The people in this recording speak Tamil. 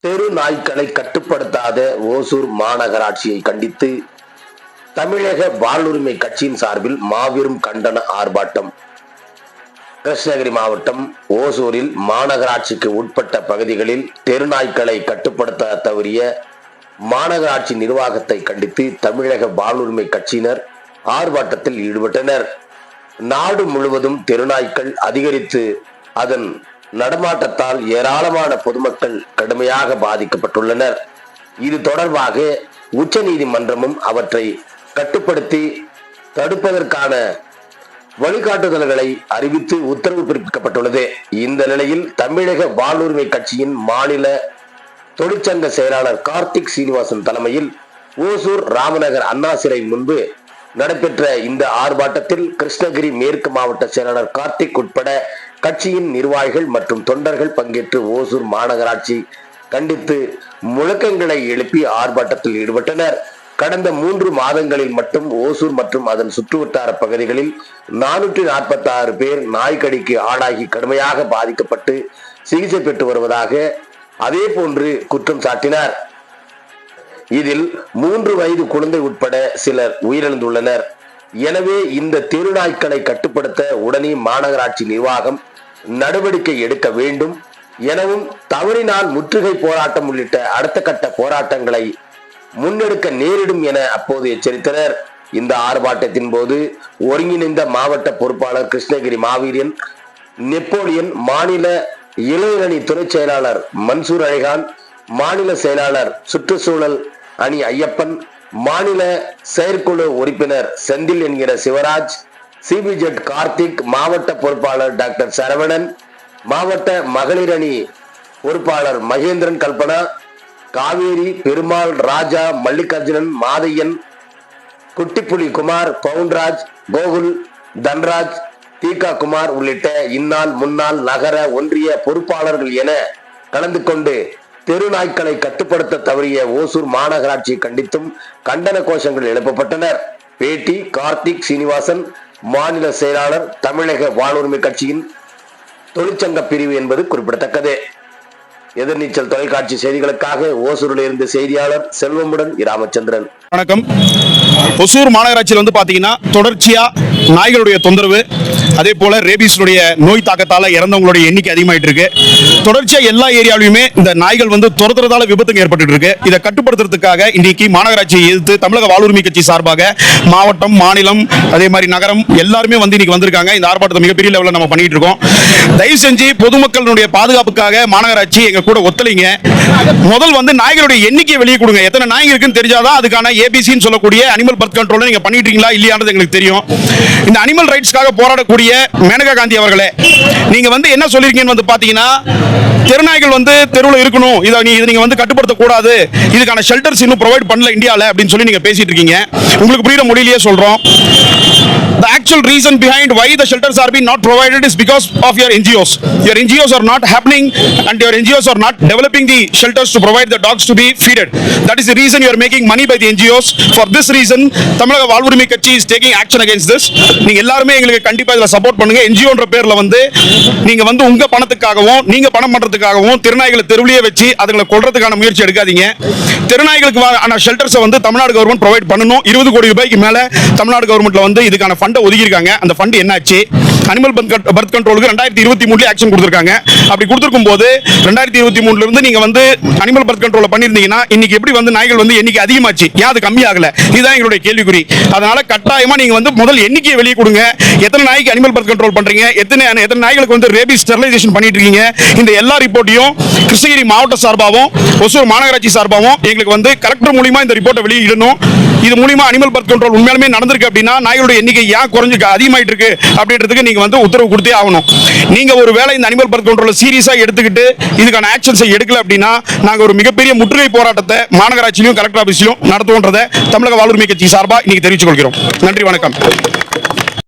தெரு நாய்களை கட்டுப்படுத்தாத ஓசூர் மாநகராட்சியை கண்டித்து தமிழக வாழ்வுரிமை கட்சியின் சார்பில் மாபெரும் கண்டன ஆர்ப்பாட்டம். கிருஷ்ணகிரி மாவட்டம் ஓசூரில் மாநகராட்சிக்கு உட்பட்ட பகுதிகளில் தெருநாய்க்களை கட்டுப்படுத்த தவறிய மாநகராட்சி நிர்வாகத்தை கண்டித்து தமிழக வாழ்வுரிமை கட்சியினர் ஆர்ப்பாட்டத்தில் ஈடுபட்டனர். நாடு முழுவதும் தெருநாய்க்கள் அதிகரித்து அதன் நடமாட்டத்தால் ஏராளமான பொதுமக்கள் கடுமையாக பாதிக்கப்பட்டுள்ளனர். இது தொடர்பாக உச்சநீதிமன்றமும் அவற்றை கட்டுப்படுத்தி தடுப்பதற்கான வழிகாட்டுதல்களை அறிவித்து உத்தரவு பிறப்பிக்கப்பட்டுள்ளது. இந்த நிலையில் தமிழக வாழ்வுரிமை கட்சியின் மாநில தொழிற்சங்க செயலாளர் கார்த்திக் சீனிவாசன் தலைமையில் ஓசூர் ராமநகர் அண்ணாசிறை முன்பு நடைபெற்ற இந்த ஆர்ப்பாட்டத்தில் கிருஷ்ணகிரி மேற்கு மாவட்ட செயலாளர் கார்த்திக் உட்பட கட்சியின் நிர்வாகிகள் மற்றும் தொண்டர்கள் பங்கேற்று ஓசூர் மாநகராட்சி கண்டித்து முழக்கங்களை எழுப்பி ஆர்ப்பாட்டத்தில் ஈடுபட்டனர். கடந்த மூன்று மாதங்களில் மட்டும் ஓசூர் மற்றும் அதன் சுற்றுவட்டார பகுதிகளில் நானூற்றி நாற்பத்தி ஆறு பேர் நாய்க்கடிக்கு ஆளாகி கடுமையாக பாதிக்கப்பட்டு சிகிச்சை பெற்று வருவதாக அதே போன்று குற்றம் சாட்டினார். இதில் மூன்று வயது குழந்தை உட்பட சிலர் உயிரிழந்துள்ளனர். எனவே இந்த தெருநாய்க்களை கட்டுப்படுத்த உடனே மாநகராட்சி நிர்வாகம் நடவடிக்கை எடுக்க வேண்டும். எனவும் தவறினால் முற்றுகை போராட்டம் உள்ளிட்ட அடுத்த கட்ட போராட்டங்களை முன்னெடுக்க நேரிடும் என அப்போது எச்சரித்தனர். இந்த ஆர்ப்பாட்டத்தின் போது ஒருங்கிணைந்த மாவட்ட பொறுப்பாளர் கிருஷ்ணகிரி மாவீரியன் நெப்போலியன் மாநில இளையரணி துறை செயலாளர் மன்சூர் அலிகான் மாநில செயலாளர் சுற்றுச்சூழல் அணி ஐயப்பன் மாநில செயற்குழு உறுப்பினர் செந்தில் என்கிற சிவராஜ் சிபிஜெட் கார்த்திக் மாவட்ட பொறுப்பாளர் டாக்டர் சரவணன் மாவட்ட மகளிர் அணி பொறுப்பாளர் மகேந்திரன் கல்பனா காவேரி பெருமாள் ராஜா மல்லிகார்ஜுனன் மாதையன் குட்டிப்புலி குமார் பவுன்ராஜ் கோகுல் தன்ராஜ் தீகா குமார் உள்ளிட்ட இந்நாள் முன்னாள் நகர ஒன்றிய பொறுப்பாளர்கள் என கலந்து கொண்டு தெருநாய்க்களை கட்டுப்படுத்த தவறிய ஓசூர் மாநகராட்சி கண்டித்தும் கண்டன கோஷங்கள் எழுப்பப்பட்டனர். பேட்டி கார்த்திக் சீனிவாசன் மாநில செயலாளர் தமிழக வாழ்வுரிமை கட்சியின் தொழிற்சங்க பிரிவு என்பது குறிப்பிடத்தக்கது. எதிர்நீச்சல் தொலைக்காட்சி செய்திகளுக்காக ஓசூரில் இருந்து செய்தியாளர் செல்வமுடன் ராமச்சந்திரன் வணக்கம். ஒசூர் மாநகராட்சியில் வந்து பார்த்தீங்கன்னா தொடர்ச்சியாக நாய்களுடைய தொந்தரவு அதே போல ரேபீஸுடைய நோய் தாக்கத்தால் இறந்தவங்களுடைய எண்ணிக்கை அதிகமாயிட்டு இருக்கு. தொடர்ச்சியாக எல்லா ஏரியாவிலுமே இந்த நாய்கள் வந்து துரத்துறதால விபத்துங்க ஏற்பட்டு இருக்கு. இதை கட்டுப்படுத்துறதுக்காக இன்றைக்கு மாநகராட்சியை எதிர்த்து தமிழக வாழ்வுரிமை கட்சி சார்பாக மாவட்டம் மாநிலம் அதே மாதிரி நகரம் எல்லாருமே வந்து இன்னைக்கு வந்திருக்காங்க. இந்த ஆர்ப்பாட்டத்தை மிகப்பெரிய லெவலில் நம்ம பண்ணிட்டு இருக்கோம். தயவு செஞ்சு பொதுமக்களுடைய பாதுகாப்புக்காக மாநகராட்சி எங்க கூட ஒத்துழைங்க முதல் வந்து நாய்களுடைய எண்ணிக்கையை வெளியே கொடுங்க. எத்தனை நாய்கள் இருக்குன்னு தெரிஞ்சாதான் அதுக்கான ஏபிசின்னு சொல்லக்கூடிய அனிமல் அனிமல் பர்த் கண்ட்ரோல் நீங்க பண்ணிட்டு இருக்கீங்களா இல்லையான்றது எங்களுக்கு தெரியும். இந்த அனிமல் ரைட்ஸ்க்காக போராடக்கூடிய மேனகா காந்தி அவர்களே நீங்க வந்து என்ன சொல்லியிருக்கீங்கன்னு வந்து பாத்தீங்கன்னா தெருநாய்கள் வந்து தெருவில் இருக்கணும். இதை நீ இதை நீங்க வந்து கட்டுப்படுத்த கூடாது இதுக்கான ஷெல்டர்ஸ் இன்னும் ப்ரொவைட் பண்ணல இந்தியாவில் அப்படின்னு சொல்லி நீங்க பேசிட்டு இருக்கீங்க. உங்களுக்கு புரியுற மொழியிலேயே சொல்றோம். Actual reason behind why the shelters are being not provided is because of your NGOs. Your NGOs are not happening and your NGOs are not developing the shelters to provide the dogs to be feeded. That is the reason you are making money by the NGOs. For this reason, தமிழக வாழ்வுரிமை கட்சி is taking action against this. நீங்க எல்லாருமே எங்களுக்கு கண்டிப்பா இதுல சப்போர்ட் பண்ணுங்க என்ஜிஓன்ற பேர்ல வந்து நீங்க வந்து உங்க பணத்துக்காகவும் நீங்க பணம் பண்றதுக்காகவும் திருநாய்களை தெருவிலேயே வச்சு அதுங்களை கொள்றதுக்கான முயற்சி எடுக்காதீங்க திருநாய்களுக்கு ஆன ஷெல்டர்ஸை வந்து தமிழ்நாடு கவர்மெண்ட் ப்ரொவைட் பண்ணணும் இருபது கோடி ரூபாய்க்கு மேல தமிழ்நாடு கவர்மெண்ட்ல வந்து இதுக்கான ஃபண்டை ஒதுக்கி ஒதுக்கியிருக்காங்க. அந்த ஃபண்டு என்னாச்சு? அனிமல் பர்த் கண்ட்ரோலுக்கு ரெண்டாயிரத்தி இருபத்தி மூணுல ஆக்ஷன் கொடுத்துருக்காங்க. அப்படி கொடுத்துருக்கும் போது ரெண்டாயிரத்தி இருபத்தி மூணுல இருந்து நீங்க வந்து அனிமல் பர்த் கண்ட்ரோல் பண்ணிருந்தீங்கன்னா இன்னைக்கு எப்படி வந்து நாய்கள் வந்து எண்ணிக்கை அதிகமாச்சு? ஏன் அது கம்மியாகல? இதுதான் எங்களுடைய கேள்விக்குறி. அதனால கட்டாயமா நீங்க வந்து முதல் எண்ணிக்கையை வெளியே கொடுங்க. எத்தனை நாய்க்கு அனிமல் பர்த் கண்ட்ரோல் பண்றீங்க? எத்தனை எத்தனை நாய்களுக்கு வந்து ரேபி ஸ்டெரிலைசேஷன் பண்ணிட்டு இருக்கீங்க? இந்த எல்லா ரிப்போர்ட்டையும் கிருஷ்ணகிரி மாவட்ட சார்பாகவும் ஒசூர் மாநகராட்சி சார்பாகவும் எங்களுக்கு வந்து கலெக்டர் மூலியமா இந்த ரிப்போர்ட்டை வெளியிடணும். இது மூலியமா அனிமல் பர்த் கண்ட்ரோல் உண்மையாலுமே நடந்திருக்கு அப்படின்னா நாய்களுடைய எண்ணிக்கை ஏன் குறைஞ்சு அதிகமாயிட்டு இருக்கு அப்படின்றதுக்கு நீங்க வந்து உத்தரவு கொடுத்தே ஆகணும். நீங்க ஒரு வேலை இந்த அனிமல் பர்த் கண்ட்ரோல் சீரியஸா எடுத்துக்கிட்டு இதுக்கான ஆக்ஷன்ஸை எடுக்கல அப்படின்னா நாங்க ஒரு மிகப்பெரிய முற்றுகை போராட்டத்தை மாநகராட்சியிலும் கலெக்டர் ஆபீஸ்லயும் நடத்துவோன்றதை தமிழக வாழ்வுரிமை கட்சி சார்பா இன்னைக்கு தெரிவித்துக் கொள்கிறோம். நன்றி வணக்கம்.